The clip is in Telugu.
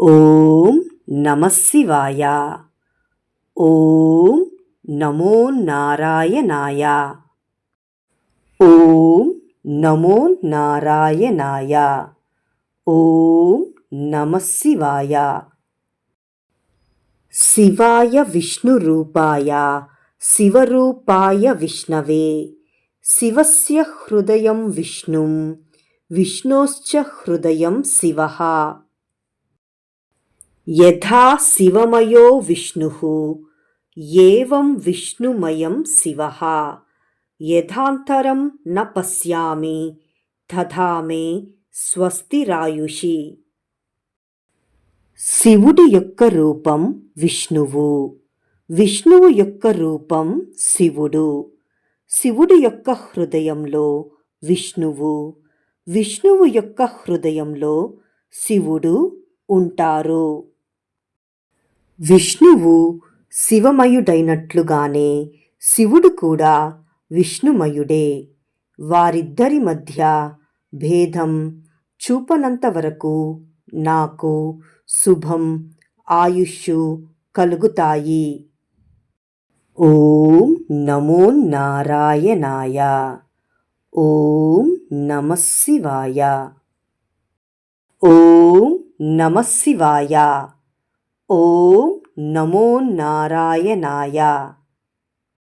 ఓం నమశివాయ ఓం నమో నారాయణాయ. ఓం నమో నారాయణాయ. ఓం నమశివాయ శివాయ. విష్ణురూపాయ శివరూపాయ విష్ణవే. శివస్య హృదయం విష్ణుం విష్ణోశ్చ హృదయం శివ. యథా శివమయో విష్ణుः ఏవం విష్ణుమయం శివः యథాంతరం న పశ్యామి తథా మే స్వస్తిరాయుషి శివుడి యొక్క రూపం విష్ణువు విష్ణువు యొక్క రూపం శివుడు శివుడి యొక్క హృదయంలో విష్ణువు విష్ణువు యొక్క హృదయంలో శివుడు ఉంటారు. విష్ణువు శివమయుడైనట్లుగానే శివుడు కూడా విష్ణుమయుడే. వారిద్దరి మధ్య భేదం చూపనంత వరకు నాకు శుభం ఆయుష్ కలుగుతాయి. ఓం నమో నారాయణాయ. ఓం నమశివాయ ఓం నమశివాయ ॐ नमो नारायणाय।